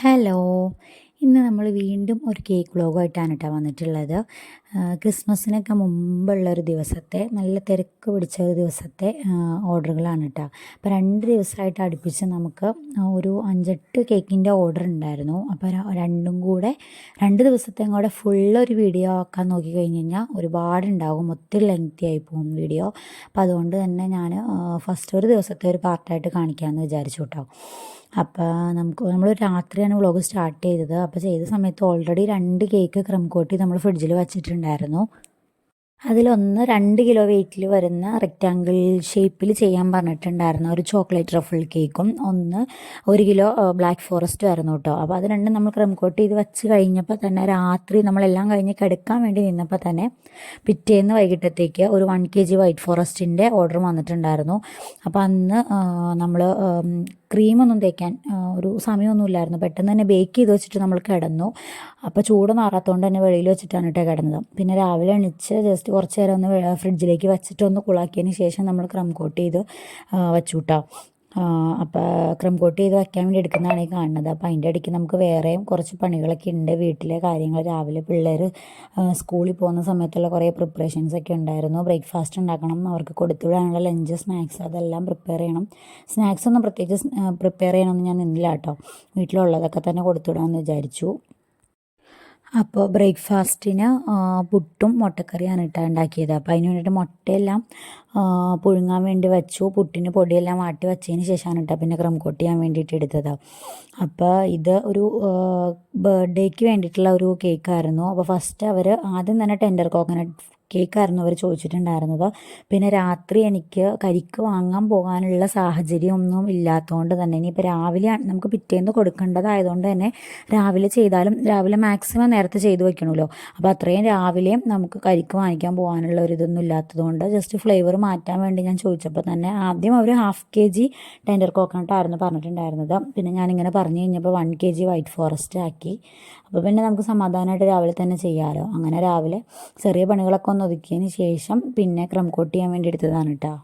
Hello. ഇന്ന് നമ്മൾ വീണ്ടും ഒരു കേക്ക് വ്ളോഗായിട്ടാണ് കേട്ടോ വന്നിട്ടുള്ളത്. ക്രിസ്മസിനൊക്കെ മുമ്പുള്ള ഒരു ദിവസത്തെ നല്ല തിരക്ക് പിടിച്ച ഒരു ദിവസത്തെ ഓർഡറുകളാണ് കേട്ടോ. അപ്പോൾ രണ്ട് ദിവസമായിട്ട് അടുപ്പിച്ച് നമുക്ക് ഒരു അഞ്ചെട്ട് കേക്കിന്റെ ഓർഡർ ഉണ്ടായിരുന്നു. അപ്പോൾ രണ്ടും കൂടെ രണ്ട് ദിവസത്തെയും കൂടെ ഫുള്ളൊരു വീഡിയോ ആക്കാൻ നോക്കി കഴിഞ്ഞ് കഴിഞ്ഞാൽ ഒരുപാടുണ്ടാകും. ഒത്തിരി ലെങ്തി ആയി പോകും വീഡിയോ. അപ്പോൾ അതുകൊണ്ട് തന്നെ ഞാൻ ഫസ്റ്റ് ഒരു ദിവസത്തെ ഒരു പാർട്ടായിട്ട് കാണിക്കാമെന്ന് വിചാരിച്ചു കേട്ടോ. അപ്പോൾ നമുക്ക് നമ്മൾ രാത്രിയാണ് വ്ളോഗ് സ്റ്റാർട്ട് ചെയ്തത്. അപ്പോൾ ചെയ്ത സമയത്ത് ഓൾറെഡി രണ്ട് കേക്ക് ക്രം കോട്ടി നമ്മൾ ഫ്രിഡ്ജിൽ വച്ചിട്ടുണ്ടായിരുന്നു. അതിലൊന്ന് രണ്ട് കിലോ വെയിറ്റിൽ വരുന്ന റെക്റ്റാങ്കിൾ ഷേപ്പിൽ ചെയ്യാൻ പറഞ്ഞിട്ടുണ്ടായിരുന്നു. ഒരു ചോക്ലേറ്റ് റഫിൾ കേക്കും ഒന്ന് ഒരു കിലോ ബ്ലാക്ക് ഫോറസ്റ്റ് ആയിരുന്നു കേട്ടോ അപ്പോൾ അത് രണ്ടും നമ്മൾ ക്രം കോട്ട് ചെയ്ത് വെച്ച് കഴിഞ്ഞപ്പോൾ തന്നെ രാത്രി നമ്മളെല്ലാം കഴിഞ്ഞ് കിടക്കാൻ വേണ്ടി നിന്നപ്പോൾ തന്നെ പിറ്റേന്ന് വൈകിട്ടത്തേക്ക് ഒരു വൺ കെ ജി വൈറ്റ് ഫോറസ്റ്റിന്റെ ഓർഡർ വന്നിട്ടുണ്ടായിരുന്നു. അപ്പോൾ അന്ന് നമ്മൾ ക്രീമൊന്നും തേക്കാൻ ഒരു സമയമൊന്നുമില്ലായിരുന്നു. പെട്ടെന്ന് തന്നെ ബേക്ക് ചെയ്ത് വെച്ചിട്ട് നമ്മൾ കിടന്നു. അപ്പോൾ ചൂട് മാറാത്തതുകൊണ്ട് തന്നെ വെളിയിൽ വെച്ചിട്ടാണ് കേട്ടോ കിടന്നത്. പിന്നെ രാവിലെ എണിച്ച് ജസ്റ്റ് കുറച്ച് നേരം ഒന്ന് ഫ്രിഡ്ജിലേക്ക് വെച്ചിട്ട് ഒന്ന് കുളാക്കിയതിന് ശേഷം നമ്മൾ ക്രം കോട്ട് ചെയ്ത് വെച്ചു കേട്ടോ അപ്പോൾ ക്രം കോട്ട് ചെയ്ത് വയ്ക്കാൻ വേണ്ടി എടുക്കുന്നതാണ് ഈ കാണുന്നത്. അപ്പോൾ അതിന്റെ ഇടയ്ക്ക് നമുക്ക് വേറെയും കുറച്ച് പണികളൊക്കെ ഉണ്ട് വീട്ടിലെ കാര്യങ്ങൾ. രാവിലെ പിള്ളേർ സ്കൂളിൽ പോകുന്ന സമയത്തുള്ള കുറേ പ്രിപ്പറേഷൻസ് ഒക്കെ ഉണ്ടായിരുന്നു. ബ്രേക്ക്ഫാസ്റ്റ് ഉണ്ടാക്കണം അവർക്ക് കൊടുത്തുവിടാനുള്ള ലഞ്ച് സ്നാക്സ് അതെല്ലാം പ്രിപ്പയർ ചെയ്യണം. സ്നാക്സ് ഒന്നും പ്രത്യേകിച്ച് പ്രിപ്പയർ ചെയ്യണമെന്ന് ഞാൻ നിന്നില്ല കേട്ടോ. വീട്ടിലുള്ളതൊക്കെ തന്നെ കൊടുത്തുവിടാമെന്ന് വിചാരിച്ചു. അപ്പോൾ ബ്രേക്ക്ഫാസ്റ്റിന് പുട്ടും മുട്ടക്കറിയാണ് ഇട്ടാ ഉണ്ടാക്കിയത്. അപ്പോൾ അതിന് വേണ്ടിയിട്ട് മുട്ടയെല്ലാം പുഴുങ്ങാൻ വേണ്ടി വെച്ചു. പുട്ടിന് പൊടിയെല്ലാം വാട്ടി വെച്ചതിന് ശേഷമാണ് കേട്ടോ പിന്നെ ക്രം കോട്ട് ചെയ്യാൻ വേണ്ടിയിട്ട് എടുത്തത്. അപ്പോൾ ഇത് ഒരു ബർത്ത്ഡേക്ക് വേണ്ടിയിട്ടുള്ള ഒരു കേക്കായിരുന്നു അപ്പോൾ ഫസ്റ്റ് അവർ ആദ്യം തന്നെ ടെൻഡർ കോക്കനട്ട് കേക്കായിരുന്നു അവർ ചോദിച്ചിട്ടുണ്ടായിരുന്നത്. പിന്നെ രാത്രി എനിക്ക് കരിക്ക് വാങ്ങാൻ പോകാനുള്ള സാഹചര്യം ഒന്നും ഇല്ലാത്തതുകൊണ്ട് തന്നെ ഇനിയിപ്പോൾ രാവിലെ നമുക്ക് പിറ്റേന്ന് കൊടുക്കേണ്ടതായതുകൊണ്ട് തന്നെ രാവിലെ ചെയ്താലും രാവിലെ മാക്സിമം നേരത്തെ ചെയ്തു വെക്കണമല്ലോ അപ്പോൾ അത്രയും രാവിലെയും നമുക്ക് കരിക്ക് വാങ്ങിക്കാൻ പോകാനുള്ള ഒരു ഇതൊന്നും ഇല്ലാത്തതുകൊണ്ട് ജസ്റ്റ് ഫ്ലേവർ മാറ്റാൻ വേണ്ടി ഞാൻ ചോദിച്ചപ്പോൾ തന്നെ ആദ്യം അവർ ഹാഫ് കെ ജി ടെൻഡർ കോക്കനട്ടായിരുന്നു പറഞ്ഞിട്ടുണ്ടായിരുന്നത്. പിന്നെ ഞാനിങ്ങനെ പറഞ്ഞു കഴിഞ്ഞപ്പോൾ one K G white forest ആക്കി. അപ്പോൾ പിന്നെ നമുക്ക് സമാധാനമായിട്ട് രാവിലെ തന്നെ ചെയ്യാമല്ലോ അങ്ങനെ രാവിലെ ചെറിയ പണികളൊക്കെ ഒന്ന് ഒതുക്കിയതിന് ശേഷം പിന്നെ ക്രംകോട്ട് ചെയ്യാൻ വേണ്ടി എടുത്തതാണ് കേട്ടോ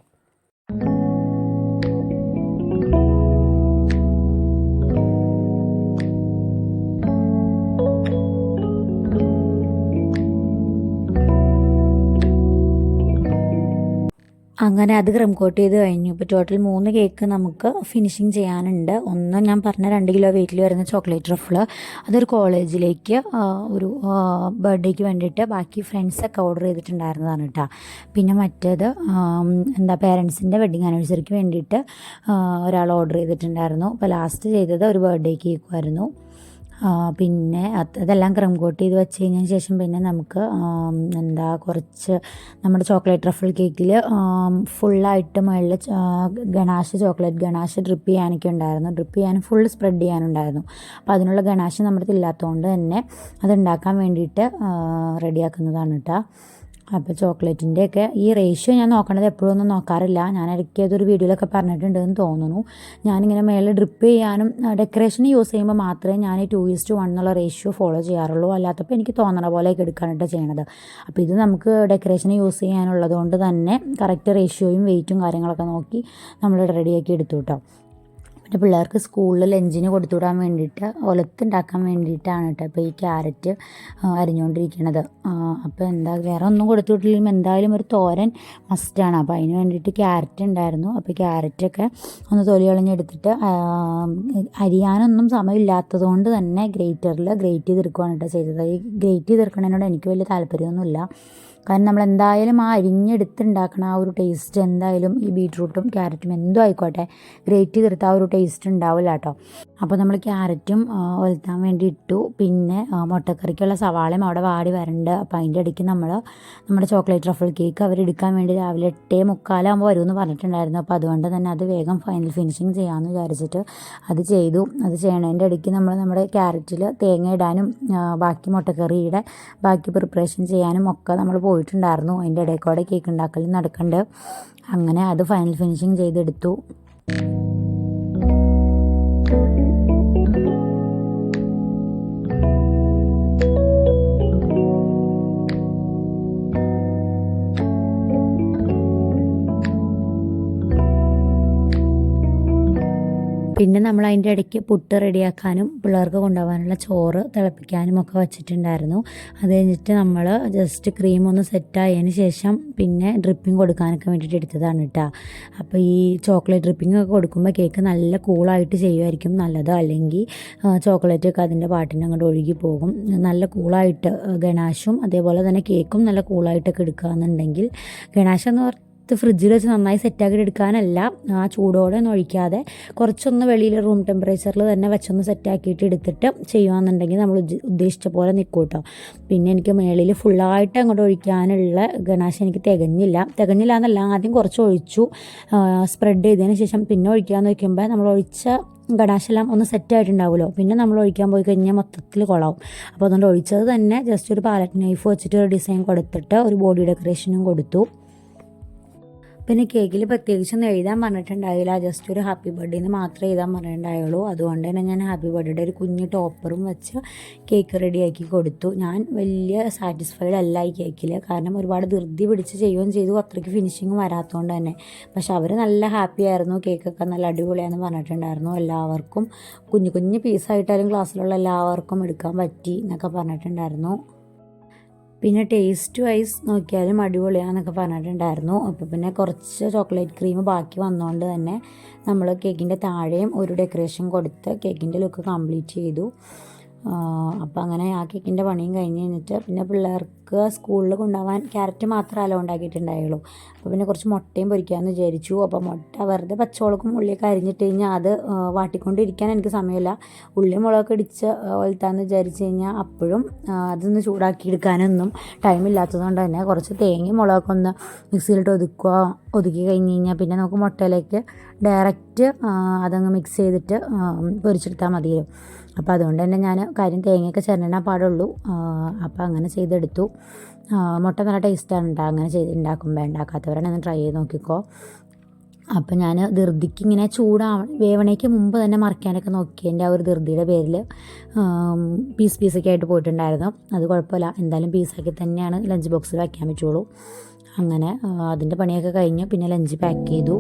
അങ്ങനെ അത് ക്രം കോട്ട് ചെയ്ത് കഴിഞ്ഞു. ഇപ്പോൾ ടോട്ടൽ മൂന്ന് കേക്ക് നമുക്ക് ഫിനിഷിങ് ചെയ്യാനുണ്ട്. ഒന്ന് ഞാൻ പറഞ്ഞ രണ്ട് കിലോ വെയിറ്റിൽ വരുന്ന ചോക്ലേറ്റ് റഫിൾ അതൊരു കോളേജിലേക്ക് ഒരു ബർത്ത്ഡേക്ക് വേണ്ടിയിട്ട് ബാക്കി ഫ്രണ്ട്സൊക്കെ ഓർഡർ ചെയ്തിട്ടുണ്ടായിരുന്നതാണ് കേട്ടോ പിന്നെ മറ്റേത് എന്താ പേരൻസിന്റെ വെഡിങ് ആനിവേഴ്സറിക്ക് വേണ്ടിയിട്ട് ഒരാൾ ഓർഡർ ചെയ്തിട്ടുണ്ടായിരുന്നു. അപ്പോൾ ലാസ്റ്റ് ചെയ്തത് ഒരു ബർത്ത്ഡേ കേക്കുമായിരുന്നു പിന്നെ അതെല്ലാം ക്രം കോട്ട് ചെയ്ത് വെച്ച് കഴിഞ്ഞതിന് ശേഷം പിന്നെ നമുക്ക് എന്താ കുറച്ച് നമ്മുടെ ചോക്ലേറ്റ് റഫിൾ കേക്കിൽ ഫുള്ളായിട്ട് മുകളിൽ ഗണാഷ് ചോക്ലേറ്റ് ഗണാഷ് ഡ്രിപ്പ് ചെയ്യാനൊക്കെ ഉണ്ടായിരുന്നു. ഡ്രിപ്പ് ചെയ്യാനും ഫുൾ സ്പ്രെഡ് ചെയ്യാനുണ്ടായിരുന്നു. അപ്പോൾ അതിനുള്ള ഗണാഷ് നമ്മുടെ ഇല്ലാത്തതുകൊണ്ട് തന്നെ അത് ഉണ്ടാക്കാൻ വേണ്ടിയിട്ട് റെഡിയാക്കുന്നതാണ് കേട്ടോ. അപ്പോൾ ചോക്ലേറ്റിന്റെയൊക്കെ ഈ റേഷ്യോ ഞാൻ നോക്കണത് എപ്പോഴൊന്നും നോക്കാറില്ല. ഞാൻ ഇടയ്ക്ക് അതൊരു വീഡിയോയിലൊക്കെ പറഞ്ഞിട്ടുണ്ടെന്ന് തോന്നുന്നു. ഞാനിങ്ങനെ മേലെ ഡ്രിപ്പ് ചെയ്യാനും ഡെക്കറേഷന് യൂസ് ചെയ്യുമ്പോൾ മാത്രമേ ഞാൻ ഈ ടു ഈസ്റ്റ് വൺ എന്നുള്ള റേഷ്യോ ഫോളോ ചെയ്യാറുള്ളൂ. അല്ലാത്തപ്പോൾ എനിക്ക് തോന്നണ പോലെയൊക്കെ എടുക്കാനായിട്ട് ചെയ്യണത്. അപ്പോൾ ഇത് നമുക്ക് ഡെക്കറേഷന് യൂസ് ചെയ്യാനുള്ളത് കൊണ്ട് തന്നെ കറക്റ്റ് റേഷ്യോയും വെയിറ്റും കാര്യങ്ങളൊക്കെ നോക്കി നമ്മൾ റെഡിയാക്കി എടുത്തു കേട്ടോ. പിന്നെ പിള്ളേർക്ക് സ്കൂളിൽ ലഞ്ചിന് കൊടുത്തുവിടാൻ വേണ്ടിയിട്ട് ഒലത്തുണ്ടാക്കാൻ വേണ്ടിയിട്ടാണ് കേട്ടോ ഇപ്പോൾ ഈ ക്യാരറ്റ് അരിഞ്ഞുകൊണ്ടിരിക്കണത് അപ്പോൾ എന്താ വേറെ ഒന്നും കൊടുത്തുവിട്ടില്ലെങ്കിലും എന്തായാലും ഒരു തോരൻ മസ്റ്റാണ് അപ്പോൾ അതിന് വേണ്ടിയിട്ട് ക്യാരറ്റ് ഉണ്ടായിരുന്നു. അപ്പോൾ ക്യാരറ്റൊക്കെ ഒന്ന് തൊലി കളഞ്ഞെടുത്തിട്ട് അരിയാനൊന്നും സമയമില്ലാത്തത് കൊണ്ട് തന്നെ ഗ്രേറ്ററിൽ ഗ്രേറ്റ് ചെയ്തെടുക്കുകയാണ് കേട്ടോ ചെയ്തത്. ഈ ഗ്രേറ്റ് ചെയ്തെടുക്കണതിനോട് എനിക്ക് വലിയ താല്പര്യമൊന്നുമില്ല. കാരണം നമ്മൾ എന്തായാലും ആ അരിഞ്ഞെടുത്തുണ്ടാക്കണ ആ ഒരു ടേസ്റ്റ് എന്തായാലും ഈ ബീട്രൂട്ടും ക്യാരറ്റും എന്തും ആയിക്കോട്ടെ ഗ്രേറ്റ് ചെയ്തെടുത്ത ആ ഒരു ടേസ്റ്റ് ഉണ്ടാവില്ല കേട്ടോ അപ്പോൾ നമ്മൾ ക്യാരറ്റും ഒലത്താൻ വേണ്ടി ഇട്ടു. പിന്നെ മുട്ടക്കറിക്കുള്ള സവാളയും അവിടെ വാടി വരണ്ട്. അപ്പോൾ അതിന്റെ ഇടയ്ക്ക് നമ്മൾ നമ്മുടെ ചോക്ലേറ്റ് റഫിൾ കേക്ക് അവർ എടുക്കാൻ വേണ്ടി രാവിലെ എട്ടേ മുക്കാലാകുമ്പോൾ വരുമെന്ന് പറഞ്ഞിട്ടുണ്ടായിരുന്നു. അപ്പോൾ അതുകൊണ്ട് തന്നെ അത് വേഗം ഫൈനൽ ഫിനിഷിങ് ചെയ്യാമെന്ന് വിചാരിച്ചിട്ട് അത് ചെയ്തു. അത് ചെയ്യണതിന്റെ ഇടയ്ക്ക് നമ്മൾ നമ്മുടെ ക്യാരറ്റിൽ തേങ്ങ ഇടാനും ബാക്കി മുട്ടക്കറിയുടെ ബാക്കി പ്രിപ്പറേഷൻ ചെയ്യാനും ഒക്കെ നമ്മൾ പോയിട്ടുണ്ടായിരുന്നു. അതിന്റെ ഇടയിൽ കൂടെ കേക്ക് ഉണ്ടാക്കലും നടക്കണ്ട് അങ്ങനെ അത് ഫൈനൽ ഫിനിഷിങ് ചെയ്തെടുത്തു. പിന്നെ നമ്മൾ അതിന്റെ ഇടയ്ക്ക് പുട്ട് റെഡിയാക്കാനും പിള്ളേർക്ക് കൊണ്ടുപോകാനുള്ള ചോറ് തിളപ്പിക്കാനും ഒക്കെ വെച്ചിട്ടുണ്ടായിരുന്നു. അത് കഴിഞ്ഞിട്ട് നമ്മൾ ജസ്റ്റ് ക്രീം ഒന്ന് സെറ്റായതിന് ശേഷം പിന്നെ ഡ്രിപ്പിംഗ് കൊടുക്കാനൊക്കെ വേണ്ടിയിട്ട് എടുത്തതാണ് കേട്ടോ അപ്പോൾ ഈ ചോക്ലേറ്റ് ഡ്രിപ്പിംഗ് ഒക്കെ കൊടുക്കുമ്പോൾ കേക്ക് നല്ല കൂളായിട്ട് ചെയ്യുമായിരിക്കും നല്ലത്. അല്ലെങ്കിൽ ചോക്ലേറ്റ് ഒക്കെ അതിന്റെ പാട്ടിന് അങ്ങോട്ട് ഒഴുകി പോകും. നല്ല കൂളായിട്ട് ഗണാഷും അതേപോലെ തന്നെ കേക്കും നല്ല കൂളായിട്ടൊക്കെ എടുക്കുകയെന്നുണ്ടെങ്കിൽ ഗണാഷ് എന്ന് പറഞ്ഞാൽ ഇത് ഫ്രിഡ്ജിൽ വെച്ച് നന്നായി സെറ്റാക്കി എടുക്കാനല്ല ആ ചൂടോടെ ഒന്നും ഒഴിക്കാതെ കുറച്ചൊന്ന് വെളിയിൽ റൂം ടെമ്പറേച്ചറിൽ തന്നെ വെച്ചൊന്ന് സെറ്റാക്കിയിട്ട് എടുത്തിട്ട് ചെയ്യുകയാണെന്നുണ്ടെങ്കിൽ നമ്മൾ ഉദ്ദേശിച്ച പോലെ നിൽക്കും കേട്ടോ പിന്നെ എനിക്ക് മേളിൽ ഫുള്ളായിട്ട് അങ്ങോട്ട് ഒഴിക്കാനുള്ള ഗണാശ എനിക്ക് തികഞ്ഞില്ല. തികഞ്ഞില്ല എന്നല്ല ആദ്യം കുറച്ച് ഒഴിച്ചു സ്പ്രെഡ് ചെയ്തതിന് ശേഷം പിന്നെ ഒഴിക്കാമെന്ന് വയ്ക്കുമ്പോൾ നമ്മൾ ഒഴിച്ച ഗണാശെല്ലാം ഒന്ന് സെറ്റായിട്ടുണ്ടാവുമല്ലോ പിന്നെ നമ്മൾ ഒഴിക്കാൻ പോയി കഴിഞ്ഞാൽ മൊത്തത്തിൽ കൊളാവും. അപ്പോൾ അതുകൊണ്ട് ഒഴിച്ചത് തന്നെ ജസ്റ്റ് ഒരു പാലറ്റ് നൈഫ് വെച്ചിട്ട് ഒരു ഡിസൈൻ കൊടുത്തിട്ട് ഒരു ബോഡി ഡെക്കറേഷനും കൊടുത്തു. പിന്നെ കേക്കിൽ പ്രത്യേകിച്ചൊന്നും എഴുതാൻ പറഞ്ഞിട്ടുണ്ടായില്ല. ജസ്റ്റ് ഒരു ഹാപ്പി ബർത്ത്ഡേ എന്ന് മാത്രമേ എഴുതാൻ പറഞ്ഞിട്ടുണ്ടായുള്ളൂ. അതുകൊണ്ട് തന്നെ ഞാൻ ഹാപ്പി ബർത്ത്ഡേ ഒരു കുഞ്ഞ് ടോപ്പറും വെച്ച് കേക്ക് റെഡിയാക്കി കൊടുത്തു. ഞാൻ വലിയ സാറ്റിസ്ഫൈഡ് അല്ല ഈ കേക്കിൽ കാരണം ഒരുപാട് ധൃതി പിടിച്ച് ചെയ്യുകയും ചെയ്തു. അത്രയ്ക്ക് ഫിനിഷിങ് വരാത്തതുകൊണ്ട് തന്നെ. പക്ഷെ അവർ നല്ല ഹാപ്പി ആയിരുന്നു. കേക്കൊക്കെ നല്ല അടിപൊളിയാണെന്ന് പറഞ്ഞിട്ടുണ്ടായിരുന്നു. എല്ലാവർക്കും കുഞ്ഞു കുഞ്ഞു പീസായിട്ടാലും ക്ലാസ്സിലുള്ള എല്ലാവർക്കും എടുക്കാൻ പറ്റി എന്നൊക്കെ പറഞ്ഞിട്ടുണ്ടായിരുന്നു. പിന്നെ ടേസ്റ്റ് വൈസ് നോക്കിയാലും അടിപൊളിയാണെന്നൊക്കെ പറഞ്ഞിട്ടുണ്ടായിരുന്നു. അപ്പോൾ പിന്നെ കുറച്ച് ചോക്ലേറ്റ് ക്രീം ബാക്കി വന്നുകൊണ്ട് തന്നെ നമ്മൾ കേക്കിന്റെ താഴെയും ഒരു ഡെക്കറേഷൻ കൊടുത്ത് കേക്കിന്റെ ലുക്ക് കംപ്ലീറ്റ് ചെയ്തു. അപ്പോൾ അങ്ങനെ ആ കേക്കിന്റെ പണിയും കഴിഞ്ഞ് കഴിഞ്ഞിട്ട് പിന്നെ പിള്ളേർക്ക് സ്കൂളിൽ കൊണ്ടുപോകാൻ ക്യാരറ്റ് മാത്രമല്ല ഉണ്ടാക്കിയിട്ടുണ്ടായുള്ളൂ. അപ്പോൾ പിന്നെ കുറച്ച് മുട്ടയും പൊരിക്കാമെന്ന് വിചാരിച്ചു. അപ്പോൾ മുട്ട വെറുതെ പച്ചമുളകും ഉള്ളിയൊക്കെ അരിഞ്ഞിട്ട് കഴിഞ്ഞാൽ അത് വാട്ടിക്കൊണ്ടിരിക്കാൻ എനിക്ക് സമയമില്ല. ഉള്ളി മുളകൊക്കെ ഇടിച്ച് ഒലുത്താന്ന് വിചാരിച്ച് കഴിഞ്ഞാൽ അപ്പോഴും അതൊന്ന് ചൂടാക്കി എടുക്കാനൊന്നും ടൈം ഇല്ലാത്തതുകൊണ്ട് തന്നെ കുറച്ച് തേങ്ങയും മുളകൊക്കെ ഒന്ന് മിക്സിയിലിട്ട് ഒതുക്കുക. ഒതുക്കി കഴിഞ്ഞ് കഴിഞ്ഞാൽ പിന്നെ നമുക്ക് മുട്ടയിലേക്ക് ഡയറക്റ്റ് അതങ്ങ് മിക്സ് ചെയ്തിട്ട് പൊരിച്ചെടുത്താൽ മതി അപ്പോൾ അതുകൊണ്ട് തന്നെ ഞാൻ കാര്യം തേങ്ങയൊക്കെ ചിരണ്ടാൻ പാടുള്ളൂ. അപ്പോൾ അങ്ങനെ ചെയ്തെടുത്തു. മുട്ട നല്ല ടേസ്റ്റാണ് ഉണ്ടാകുക അങ്ങനെ ചെയ്ത് ഉണ്ടാക്കുമ്പോൾ ഉണ്ടാക്കാത്തവരാണ് ട്രൈ ചെയ്ത് നോക്കിക്കോ. അപ്പോൾ ഞാൻ ധൃതിക്ക് ഇങ്ങനെ ചൂടാവ വേവണയ്ക്ക് മുമ്പ് തന്നെ മറിക്കാനൊക്കെ നോക്കി എന്റെ ആ ഒരു ധൃതിയുടെ പേരിൽ പീസ് പീസൊക്കെ ആയിട്ട് പോയിട്ടുണ്ടായിരുന്നു. അത് കുഴപ്പമില്ല. എന്തായാലും പീസാക്കി തന്നെയാണ് ലഞ്ച് ബോക്സിൽ വയ്ക്കാൻ പറ്റുള്ളൂ. അങ്ങനെ അതിന്റെ പണിയൊക്കെ കഴിഞ്ഞു. പിന്നെ ലഞ്ച് പാക്ക് ചെയ്തു.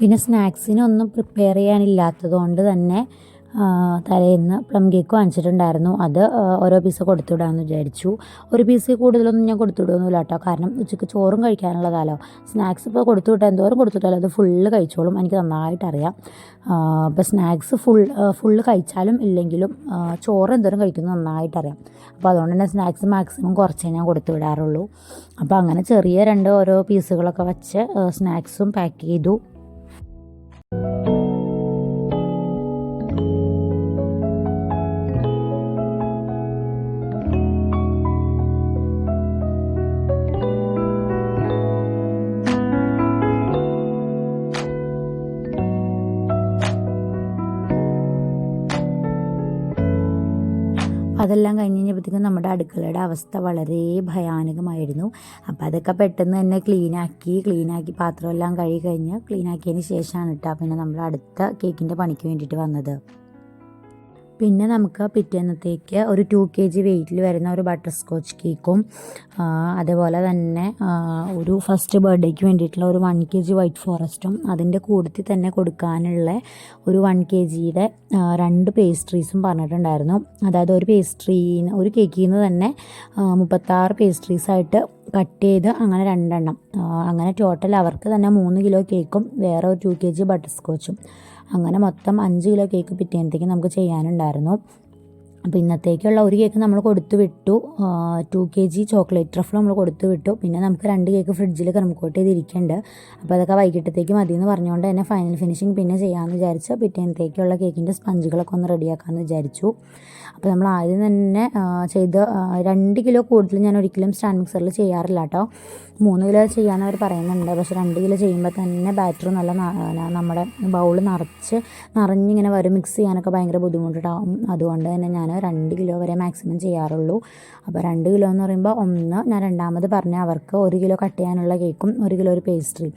പിന്നെ സ്നാക്സിനൊന്നും പ്രിപ്പയർ ചെയ്യാനില്ലാത്തത് കൊണ്ട് തന്നെ തലേന്ന് പ്ലം കേക്ക് വാങ്ങിച്ചിട്ടുണ്ടായിരുന്നു. അത് ഓരോ പീസ് കൊടുത്തുവിടാമെന്ന് വിചാരിച്ചു. ഒരു പീസ് കൂടുതലൊന്നും ഞാൻ കൊടുത്തുവിടുന്നില്ല കേട്ടോ. കാരണം ഉച്ചയ്ക്ക് ചോറും കഴിക്കാനുള്ളതാലോ. സ്നാക്സ് ഇപ്പോൾ കൊടുത്തുവിട്ടാൽ എന്തോരം കൊടുത്തുവിട്ടാലും അത് ഫുള്ള് കഴിച്ചോളും. എനിക്ക് നന്നായിട്ടറിയാം അപ്പോൾ സ്നാക്സ് ഫുൾ ഫുള്ള് കഴിച്ചാലും ഇല്ലെങ്കിലും ചോറ് എന്തോരം കഴിക്കുന്നത് നന്നായിട്ടറിയാം അപ്പോൾ അതുകൊണ്ട് തന്നെ സ്നാക്സ് മാക്സിമം കുറച്ചേ ഞാൻ കൊടുത്തു വിടാറുള്ളൂ അപ്പോൾ അങ്ങനെ ചെറിയ രണ്ട് ഓരോ പീസുകളൊക്കെ വെച്ച് സ്നാക്സും പാക്ക് ചെയ്തു. അതെല്ലാം കഴിഞ്ഞ് കഴിഞ്ഞപ്പോഴത്തേക്കും നമ്മുടെ അടുക്കളയുടെ അവസ്ഥ വളരെ ഭയാനകമായിരുന്നു. അപ്പോൾ അതൊക്കെ പെട്ടെന്ന് തന്നെ ക്ലീനാക്കി ക്ലീനാക്കി പാത്രമെല്ലാം കഴുകി കഴിഞ്ഞ് ക്ലീനാക്കിയതിന് ശേഷമാണ് കേട്ടോ പിന്നെ നമ്മൾ അടുത്ത കേക്കിന്റെ പണിക്ക് വേണ്ടിയിട്ട് വന്നത്. പിന്നെ നമുക്ക് പിറ്റേന്നത്തേക്ക് ഒരു ടു കെ ജി വെയിറ്റിൽ വരുന്ന ഒരു ബട്ടർ സ്കോച്ച് കേക്കും അതേപോലെ തന്നെ ഒരു ഫസ്റ്റ് ബർത്ത്ഡേക്ക് വേണ്ടിയിട്ടുള്ള ഒരു വൺ കെ ജി വൈറ്റ് ഫോറസ്റ്റും അതിന്റെ കൂട്ടത്തിൽ തന്നെ കൊടുക്കാനുള്ള ഒരു വൺ കെ ജിയുടെ രണ്ട് പേസ്ട്രീസും പറഞ്ഞിട്ടുണ്ടായിരുന്നു. അതായത് ഒരു പേസ്ട്രീന്ന് ഒരു കേക്കിൽ നിന്ന് തന്നെ മുപ്പത്താറ് പേസ്ട്രീസായിട്ട് കട്ട് ചെയ്ത് അങ്ങനെ രണ്ടെണ്ണം. അങ്ങനെ ടോട്ടൽ അവർക്ക് തന്നെ മൂന്ന് കിലോ കേക്കും വേറെ ഒരു ടു കെ ജി ബട്ടർ സ്കോച്ചും അങ്ങനെ മൊത്തം അഞ്ച് കിലോ കേക്ക് പിറ്റേന്നത്തേക്ക് നമുക്ക് ചെയ്യാനുണ്ടായിരുന്നു. അപ്പോൾ ഇന്നത്തേക്കുള്ള ഒരു കേക്ക് നമ്മൾ കൊടുത്തു വിട്ടു. Two K G chocolate truffle നമ്മൾ കൊടുത്തു വിട്ടു. പിന്നെ നമുക്ക് രണ്ട് കേക്ക് ഫ്രിഡ്ജിൽ കണക്കോട്ട് ചെയ്തിരിക്കുന്നുണ്ട് അപ്പോൾ അതൊക്കെ വൈകിട്ടത്തേക്ക് മതി എന്ന് പറഞ്ഞുകൊണ്ട് തന്നെ ഫൈനൽ ഫിനിഷിങ് പിന്നെ ചെയ്യാമെന്ന് വിചാരിച്ച് പിറ്റേന്നത്തേക്കുള്ള കേക്കിന്റെ സ്പഞ്ചുകളൊക്കെ ഒന്ന് റെഡിയാക്കാമെന്ന് വിചാരിച്ചു. അപ്പോൾ നമ്മൾ ആദ്യം തന്നെ ചെയ്ത് രണ്ട് കിലോ കൂടുതൽ ഞാൻ ഒരിക്കലും സ്റ്റാൻഡ് മിക്സറിൽ ചെയ്യാറില്ല കേട്ടോ മൂന്ന് കിലോ ചെയ്യാമെന്ന് അവർ പറയുന്നുണ്ട്. പക്ഷെ രണ്ട് കിലോ ചെയ്യുമ്പോൾ തന്നെ ബാറ്റർ നല്ല നമ്മുടെ ബൗൾ നിറച്ച് നിറഞ്ഞിങ്ങനെ വരും. മിക്സ് ചെയ്യാനൊക്കെ ഭയങ്കര ബുദ്ധിമുട്ടുണ്ടാവും അതുകൊണ്ട് തന്നെ ഞാൻ രണ്ട് കിലോ വരെ മാക്സിമം ചെയ്യാറുള്ളൂ. അപ്പോൾ രണ്ട് കിലോ എന്ന് പറയുമ്പോൾ ഒന്ന് ഞാൻ രണ്ടാമത് പറഞ്ഞ അവർക്ക് ഒരു കിലോ കട്ട് ചെയ്യാനുള്ള കേക്കും ഒരു കിലോ ഒരു പേസ്ട്രി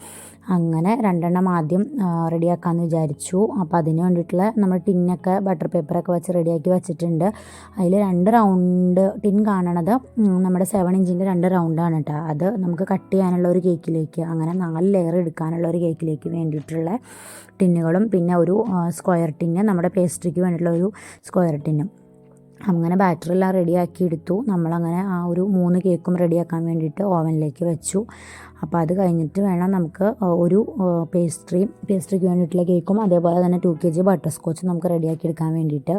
അങ്ങനെ രണ്ടെണ്ണം ആദ്യം റെഡിയാക്കാമെന്ന് വിചാരിച്ചു. അപ്പോൾ അതിന് വേണ്ടിയിട്ടുള്ള നമ്മൾ ടിന്നൊക്കെ ബട്ടർ പേപ്പറൊക്കെ വെച്ച് റെഡിയാക്കി വെച്ചിട്ടുണ്ട്. അതിൽ രണ്ട് റൗണ്ട് ടിൻ കാണണത് നമ്മുടെ സെവൻ ഇഞ്ചിന്റെ രണ്ട് റൗണ്ടാണ് കേട്ടോ അത് നമുക്ക് കട്ട് ചെയ്യാനുള്ള ഒരു കേക്കിലേക്ക് അങ്ങനെ നാല് ലെയർ എടുക്കാനുള്ള ഒരു കേക്കിലേക്ക് വേണ്ടിയിട്ടുള്ള ടിന്നുകളും പിന്നെ ഒരു സ്ക്വയർ ടിന്ന് നമ്മുടെ പേസ്ട്രിക്ക് വേണ്ടിയിട്ടുള്ള ഒരു സ്ക്വയർ ടിന്നും. അങ്ങനെ ബാറ്ററെല്ലാം റെഡിയാക്കി എടുത്തു. നമ്മളങ്ങനെ ആ ഒരു മൂന്ന് കേക്കും റെഡിയാക്കാൻ വേണ്ടിയിട്ട് ഓവനിലേക്ക് വെച്ചു. അപ്പോൾ അത് കഴിഞ്ഞിട്ട് വേണം നമുക്ക് ഒരു പേസ്ട്രി പേസ്ട്രിക്ക് വേണ്ടിയിട്ടുള്ള കേക്കും അതേപോലെ തന്നെ ടു കെ ജി ബട്ടർ സ്കോച്ചും നമുക്ക് റെഡിയാക്കി എടുക്കാൻ വേണ്ടിയിട്ട്.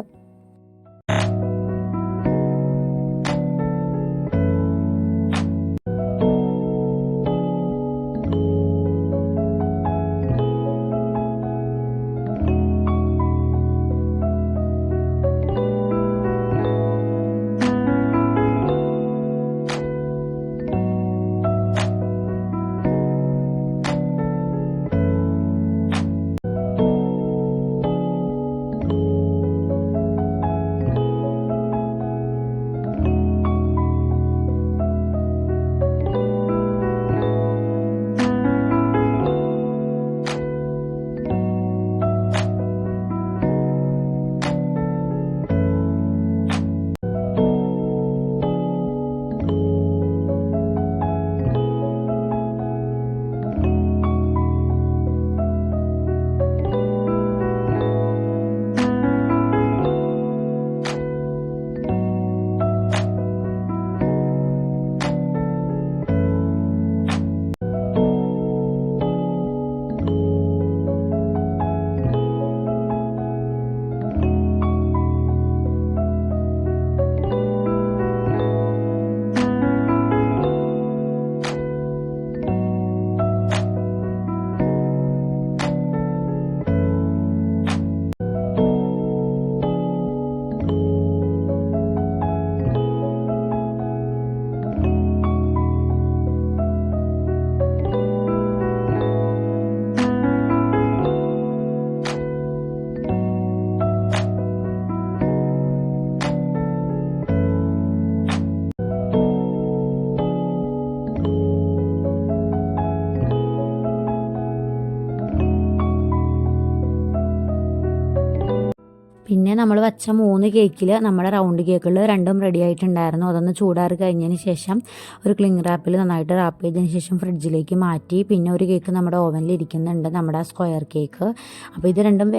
നമ്മൾ വെച്ച മൂന്ന് കേക്കിൽ നമ്മുടെ റൗണ്ട് കേക്കുകൾ രണ്ടും റെഡി ആയിട്ടുണ്ടായിരുന്നു. അതൊന്ന് ചൂടാറി കഴിഞ്ഞതിന് ശേഷം ഒരു ക്ലിങ് റാപ്പിൽ നന്നായിട്ട് റാപ്പ് ചെയ്തതിന് ശേഷം ഫ്രിഡ്ജിലേക്ക് മാറ്റി. പിന്നെ ഒരു കേക്ക് നമ്മുടെ ഓവനിൽ ഇരിക്കുന്നുണ്ട് നമ്മുടെ സ്ക്വയർ കേക്ക് അപ്പോൾ ഇത് രണ്ടും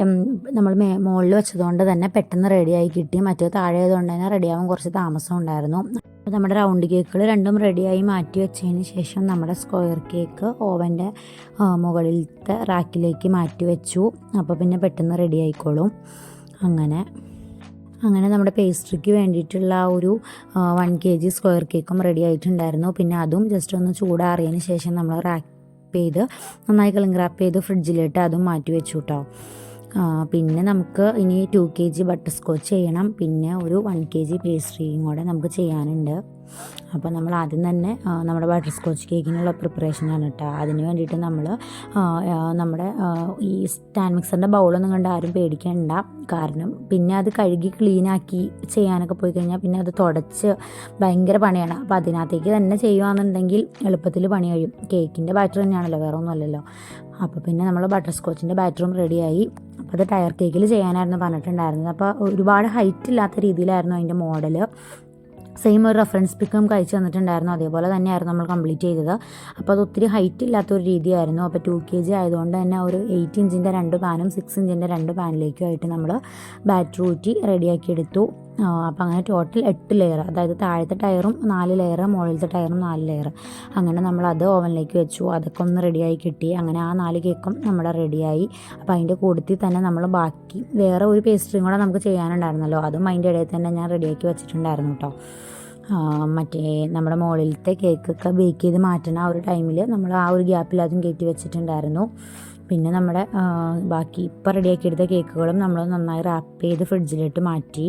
നമ്മൾ മുകളിൽ വെച്ചതുകൊണ്ട് തന്നെ പെട്ടെന്ന് റെഡിയായി കിട്ടി. മറ്റേ താഴെ ആയതുകൊണ്ട് തന്നെ റെഡിയാവാൻ കുറച്ച് താമസം ഉണ്ടായിരുന്നു. അപ്പോൾ നമ്മുടെ റൗണ്ട് കേക്കുകൾ രണ്ടും റെഡിയായി മാറ്റി വെച്ചതിന് ശേഷം നമ്മുടെ സ്ക്വയർ കേക്ക് ഓവന്റെ മുകളിലത്തെ റാക്കിലേക്ക് മാറ്റി വെച്ചു. അപ്പോൾ പിന്നെ പെട്ടെന്ന് റെഡി ആയിക്കോളും. അങ്ങനെ. അങ്ങനെ നമ്മുടെ പേസ്ട്രിക്ക് വേണ്ടിയിട്ടുള്ള ഒരു വൺ കെ ജി സ്ക്വയർ കേക്കും റെഡി ആയിട്ടുണ്ടായിരുന്നു. പിന്നെ അതും ജസ്റ്റ് ഒന്ന് ചൂടാറിയതിന് ശേഷം നമ്മൾ റാപ്പ് ചെയ്ത് നന്നായി കളിങ് റാപ്പ് ചെയ്ത് ഫ്രിഡ്ജിലിട്ട് അതും മാറ്റി വെച്ചു കേട്ടോ പിന്നെ നമുക്ക് ഇനി two K G butterscotch ചെയ്യണം. പിന്നെ ഒരു വൺ കെ ജി പേസ്ട്രിയും കൂടെ നമുക്ക് ചെയ്യാനുണ്ട്. അപ്പോൾ നമ്മൾ ആദ്യം തന്നെ നമ്മുടെ ബട്ടർ സ്കോച്ച് കേക്കിനുള്ള പ്രിപ്പറേഷനാണ് കേട്ടോ. അതിന് വേണ്ടിയിട്ട് നമ്മൾ നമ്മുടെ ഈ സ്റ്റാൻഡ് മിക്സറിന്റെ ബൗളൊന്നും കണ്ട് ആരും പേടിക്കണ്ട. കാരണം പിന്നെ അത് കഴുകി ക്ലീനാക്കി ചെയ്യാനൊക്കെ പോയി കഴിഞ്ഞാൽ പിന്നെ അത് തുടച്ച് ഭയങ്കര പണിയാണ്. അപ്പോൾ അതിനകത്തേക്ക് തന്നെ ചെയ്യുകയാണെന്നുണ്ടെങ്കിൽ എളുപ്പത്തിൽ പണി കഴിയും. കേക്കിന്റെ ബാറ്റർ തന്നെയാണല്ലോ വേറെ ഒന്നുമല്ലല്ലോ അപ്പോൾ പിന്നെ നമ്മൾ ബട്ടർ സ്കോച്ചിന്റെ ബാറ്ററും റെഡിയായി അപ്പോൾ അത് ടയർ കേക്കിൽ ചെയ്യാനായിരുന്നു പറഞ്ഞിട്ടുണ്ടായിരുന്നത്. അപ്പോൾ ഒരുപാട് ഹൈറ്റ് ഇല്ലാത്ത രീതിയിലായിരുന്നു അതിന്റെ മോഡൽ സെയിം ഒരു റെഫറൻസ് പിക്കും കഴിച്ച് തന്നിട്ടുണ്ടായിരുന്നു അതേപോലെ തന്നെയായിരുന്നു നമ്മൾ കംപ്ലീറ്റ് ചെയ്തത്. അപ്പോൾ അത് ഒത്തിരി ഹൈറ്റ് ഇല്ലാത്ത ഒരു രീതിയായിരുന്നു. അപ്പോൾ ടു കെ ജി ആയതുകൊണ്ട് തന്നെ ഒരു എയ്റ്റ് ഇഞ്ചിന്റെ രണ്ട് പാനും സിക്സ് ഇഞ്ചിന്റെ രണ്ട് പാനിലേക്കും ആയിട്ട് നമ്മൾ ബാറ്റർ ഊറ്റി റെഡിയാക്കി എടുത്തു. അപ്പോൾ അങ്ങനെ ടോട്ടൽ എട്ട് ലെയർ അതായത് താഴത്തെ ടയറും നാല് ലെയർ മുകളിലത്തെ ടയറും നാല് ലെയർ അങ്ങനെ നമ്മൾ അത് ഓവനിലേക്ക് വെച്ചു. അതൊക്കെ ഒന്ന് റെഡിയായി കിട്ടി. അങ്ങനെ ആ നാല് കേക്കും നമ്മുടെ റെഡിയായി അപ്പോൾ അതിന്റെ കൂട്ടത്തിൽ തന്നെ നമ്മൾ ബാക്കി വേറെ ഒരു പേസ്ട്രിയും കൂടെ നമുക്ക് ചെയ്യാനുണ്ടായിരുന്നല്ലോ. അതും അതിന്റെ ഇടയിൽ തന്നെ ഞാൻ റെഡിയാക്കി വെച്ചിട്ടുണ്ടായിരുന്നു കേട്ടോ മറ്റേ നമ്മുടെ മുകളിലത്തെ കേക്കൊക്കെ ബേക്ക് ചെയ്ത് മാറ്റുന്ന ആ ഒരു ടൈമിൽ നമ്മൾ ആ ഒരു ഗ്യാപ്പിൽ അതും കയറ്റി വെച്ചിട്ടുണ്ടായിരുന്നു. പിന്നെ നമ്മുടെ ബാക്കി ഇപ്പം റെഡിയാക്കി എടുത്ത കേക്കുകളും നമ്മൾ നന്നായി റാപ്പ് ചെയ്ത് ഫ്രിഡ്ജിലിട്ട് മാറ്റി.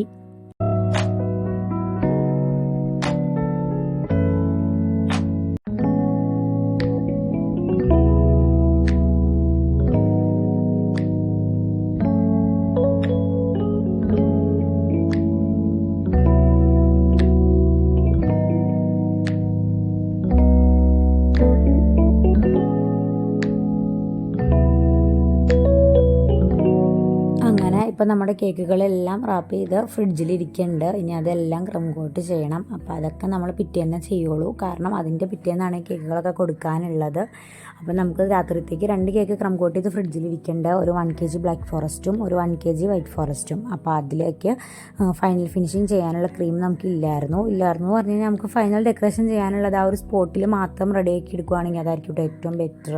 ഇപ്പോൾ നമ്മുടെ കേക്കുകളെല്ലാം റാപ്പ് ചെയ്ത് ഫ്രിഡ്ജിലിരിക്കുന്നുണ്ട് ഇനി അതെല്ലാം ക്രം കോട്ട് ചെയ്യണം. അപ്പോൾ അതൊക്കെ നമ്മൾ പിറ്റേന്ന് ചെയ്യുള്ളൂ. കാരണം അതിന്റെ പിറ്റേന്നാണ് കേക്കുകളൊക്കെ കൊടുക്കാനുള്ളത്. അപ്പോൾ നമുക്ക് രാത്രിത്തേക്ക് രണ്ട് കേക്ക് ക്രം കോട്ട് ചെയ്ത് ഫ്രിഡ്ജിലിരിക്കേണ്ട ഒരു വൺ കെ ജി ബ്ലാക്ക് ഫോറസ്റ്റും ഒരു വൺ കെ ജി വൈറ്റ് ഫോറസ്റ്റും അപ്പോൾ അതിലേക്ക് ഫൈനൽ ഫിനിഷിങ് ചെയ്യാനുള്ള ക്രീം നമുക്ക് ഇല്ലായിരുന്നു. ഇല്ലായിരുന്നു പറഞ്ഞു കഴിഞ്ഞാൽ നമുക്ക് ഫൈനൽ ഡെക്കറേഷൻ ചെയ്യാനുള്ളത് ആ ഒരു സ്പോട്ടിൽ മാത്രം റെഡിയാക്കി എടുക്കുകയാണെങ്കിൽ അതായിരിക്കും ഏറ്റവും ബെറ്റർ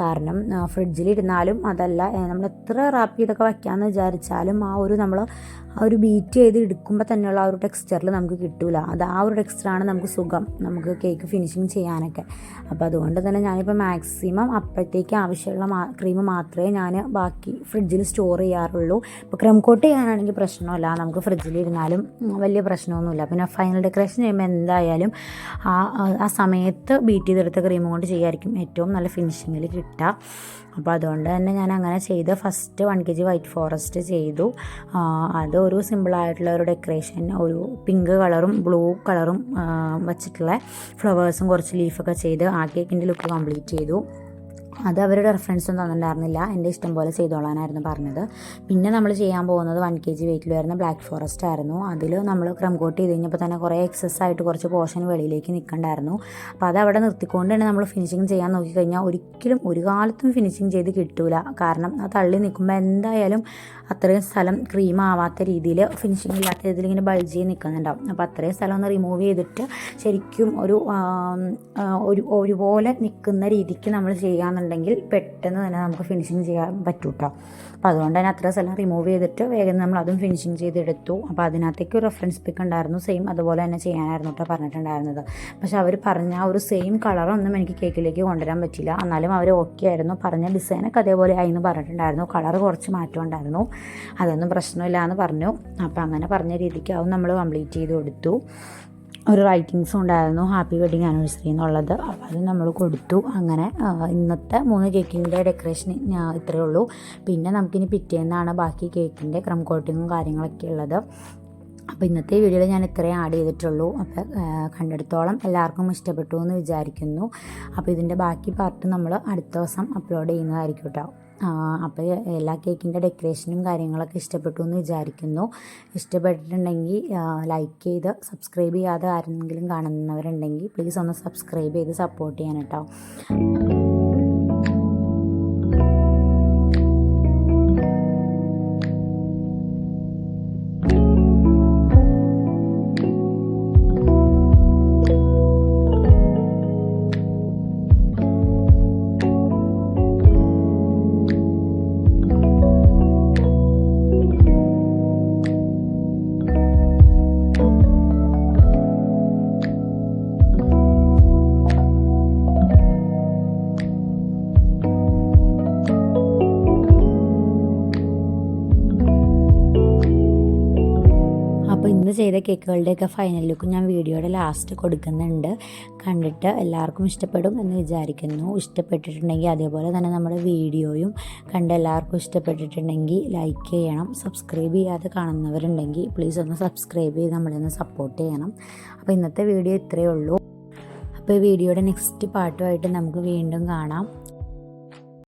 കാരണം ഫ്രിഡ്ജിലിരുന്നാലും അതല്ല നമ്മൾ എത്ര റാപ്പ് ചെയ്തൊക്കെ വയ്ക്കാമെന്ന് വിചാരിച്ചാലും ആ ഒരു നമ്മൾ ആ ഒരു ബീറ്റ് ചെയ്ത് എടുക്കുമ്പോൾ തന്നെയുള്ള ആ ഒരു ടെക്സ്ചറിൽ നമുക്ക് കിട്ടൂല. അത് ആ ഒരു ടെക്സ്ചറാണ് നമുക്ക് സുഖം. നമുക്ക് കേക്ക് ഫിനിഷിങ് ചെയ്യാനൊക്കെ. അപ്പോൾ അതുകൊണ്ട് തന്നെ ഞാനിപ്പോൾ മാക്സിമം അപ്പോഴത്തേക്ക് ആവശ്യമുള്ള ക്രീം മാത്രമേ ഞാൻ ബാക്കി ഫ്രിഡ്ജിൽ സ്റ്റോർ ചെയ്യാറുള്ളൂ. ഇപ്പോൾ ക്രം കോട്ട് ചെയ്യാനാണെങ്കിൽ പ്രശ്നമില്ല. നമുക്ക് ഫ്രിഡ്ജിൽ ഇരുന്നാലും വലിയ പ്രശ്നമൊന്നുമില്ല. പിന്നെ ഫൈനൽ ഡെക്കറേഷൻ ചെയ്യുമ്പോൾ എന്തായാലും ആ ആ- ആ സമയത്ത് ബീറ്റ് ചെയ്തെടുത്ത ക്രീം കൊണ്ട് ചെയ്യായിരിക്കും ഏറ്റവും നല്ല ഫിനിഷിങ്ങിൽ കിട്ടുക. അപ്പോൾ അതുകൊണ്ട് തന്നെ ഞാൻ അങ്ങനെ ചെയ്ത് first one K G white forest ചെയ്തു അത് ഒരു സിമ്പിളായിട്ടുള്ള ഒരു ഡെക്കറേഷൻ ഒരു പിങ്ക് കളറും ബ്ലൂ കളറും വച്ചിട്ടുള്ള ഫ്ലവേഴ്സും കുറച്ച് ലീഫൊക്കെ ചെയ്ത് ആ കേക്കിന്റെ ലുക്ക് കംപ്ലീറ്റ് ചെയ്തു. അത് അവരുടെ റെഫറൻസ് ഒന്നും തന്നിട്ടുണ്ടായിരുന്നില്ല. എന്റെ ഇഷ്ടം പോലെ ചെയ്തോളാനായിരുന്നു പറഞ്ഞത്. പിന്നെ നമ്മൾ ചെയ്യാൻ പോകുന്നത് വൺ കെ ജി വെയിറ്റിൽ വരുന്ന ബ്ലാക്ക് ഫോറസ്റ്റ് ആയിരുന്നു. അതിൽ നമ്മൾ ക്രം കോട്ട് ചെയ്ത് കഴിഞ്ഞപ്പോൾ തന്നെ കുറേ എക്സസ് ആയിട്ട് കുറച്ച് പോർഷൻ വെളിയിലേക്ക് നിൽക്കണ്ടായിരുന്നു അപ്പോൾ അത് അവിടെ നിർത്തിക്കൊണ്ട് തന്നെ നമ്മൾ ഫിനിഷിങ് ചെയ്യാൻ നോക്കിക്കഴിഞ്ഞാൽ ഒരിക്കലും ഒരു കാലത്തും ഫിനിഷിങ് ചെയ്ത് കിട്ടൂല. കാരണം ആ തള്ളി നിൽക്കുമ്പോൾ എന്തായാലും അത്രയും സ്ഥലം ക്രീം ആവാത്ത രീതിയിൽ ഫിനിഷിങ് ഇല്ലാത്ത രീതിയിൽ ഇങ്ങനെ ബൾജ് ചെയ്ത് നിൽക്കുന്നുണ്ടാവും അപ്പോൾ അത്രയും സ്ഥലം ഒന്ന് റിമൂവ് ചെയ്തിട്ട് ശരിക്കും ഒരു ഒരു ഒരുപോലെ നിൽക്കുന്ന രീതിക്ക് നമ്മൾ ചെയ്യാന്നുണ്ടെങ്കിൽ പെട്ടെന്ന് തന്നെ നമുക്ക് ഫിനിഷിങ് ചെയ്യാൻ പറ്റും കേട്ടോ അപ്പോൾ അതുകൊണ്ട് തന്നെ അത്ര സ്ഥലം റിമൂവ് ചെയ്തിട്ട് വേഗം നമ്മൾ അതും ഫിനിഷിങ് ചെയ്തെടുത്തു. അപ്പോൾ അതിനകത്തേക്ക് ഒരു റെഫറൻസ് പിക്ക് ഉണ്ടായിരുന്നു സെയിം അതുപോലെ തന്നെ ചെയ്യാനായിരുന്നു കേട്ടോ പറഞ്ഞിട്ടുണ്ടായിരുന്നത്. പക്ഷെ അവർ പറഞ്ഞ ആ ഒരു സെയിം കളറൊന്നും എനിക്ക് കേക്കിലേക്ക് കൊണ്ടുവരാൻ പറ്റില്ല എന്നാലും അവർ ഓക്കെ ആയിരുന്നു. പറഞ്ഞ ഡിസൈനൊക്കെ അതേപോലെ ആയി എന്ന് പറഞ്ഞിട്ടുണ്ടായിരുന്നു. കളർ കുറച്ച് മാറ്റം ഉണ്ടായിരുന്നു. അതൊന്നും പ്രശ്നമില്ല എന്ന് പറഞ്ഞു. അപ്പോൾ അങ്ങനെ പറഞ്ഞ രീതിക്ക് അതും നമ്മൾ കംപ്ലീറ്റ് ചെയ്ത് കൊടുത്തു. ഒരു റൈറ്റിങ്സും ഉണ്ടായിരുന്നു. ഹാപ്പി വെഡിങ് ആനിവേഴ്സറി എന്നുള്ളത്. അപ്പോൾ അത് നമ്മൾ കൊടുത്തു. അങ്ങനെ ഇന്നത്തെ മൂന്ന് കേക്കിന്റെ ഡെക്കറേഷൻ ഇത്രയേ ഉള്ളൂ. പിന്നെ നമുക്കിനി പിറ്റേന്നാണ് ബാക്കി കേക്കിന്റെ ക്രം കോട്ടിങ്ങും കാര്യങ്ങളൊക്കെ ഉള്ളത്. അപ്പോൾ ഇന്നത്തെ വീഡിയോയിൽ ഞാൻ ഇത്രയും ആഡ് ചെയ്തിട്ടുള്ളൂ. അപ്പോൾ കണ്ടെടുത്തോളം എല്ലാവർക്കും ഇഷ്ടപ്പെട്ടു എന്ന് വിചാരിക്കുന്നു. അപ്പോൾ ഇതിന്റെ ബാക്കി പാർട്ട് നമ്മൾ അടുത്ത ദിവസം അപ്ലോഡ് ചെയ്യുന്നതായിരിക്കും കേട്ടോ അപ്പോൾ എല്ലാ കേക്കിന്റെ ഡെക്കറേഷനും കാര്യങ്ങളൊക്കെ ഇഷ്ടപ്പെട്ടു എന്ന് വിചാരിക്കുന്നു. ഇഷ്ടപ്പെട്ടിട്ടുണ്ടെങ്കിൽ ലൈക്ക് ചെയ്ത് സബ്സ്ക്രൈബ് ചെയ്യാതെ ആരെങ്കിലും കാണുന്നവരുണ്ടെങ്കിൽ പ്ലീസ് ഒന്ന് സബ്സ്ക്രൈബ് ചെയ്ത് സപ്പോർട്ട് ചെയ്യാൻ കേട്ടോ. ഇന്ന് ചെയ്ത കേക്കുകളുടെയൊക്കെ ഫൈനൽ ലുക്ക് ഞാൻ വീഡിയോയുടെ ലാസ്റ്റ് കൊടുക്കുന്നുണ്ട്. കണ്ടിട്ട് എല്ലാവർക്കും ഇഷ്ടപ്പെടും എന്ന് വിചാരിക്കുന്നു. ഇഷ്ടപ്പെട്ടിട്ടുണ്ടെങ്കിൽ അതേപോലെ തന്നെ നമ്മുടെ വീഡിയോയും കണ്ട് എല്ലാവർക്കും ഇഷ്ടപ്പെട്ടിട്ടുണ്ടെങ്കിൽ ലൈക്ക് ചെയ്യണം. സബ്സ്ക്രൈബ് ചെയ്യാതെ കാണുന്നവരുണ്ടെങ്കിൽ പ്ലീസ് ഒന്ന് സബ്സ്ക്രൈബ് ചെയ്ത് നമ്മളെ ഒന്ന് സപ്പോർട്ട് ചെയ്യണം. അപ്പോൾ ഇന്നത്തെ വീഡിയോ ഇത്രയേ ഉള്ളൂ. അപ്പോൾ വീഡിയോയുടെ നെക്സ്റ്റ് പാർട്ടുമായിട്ട് നമുക്ക് വീണ്ടും കാണാം.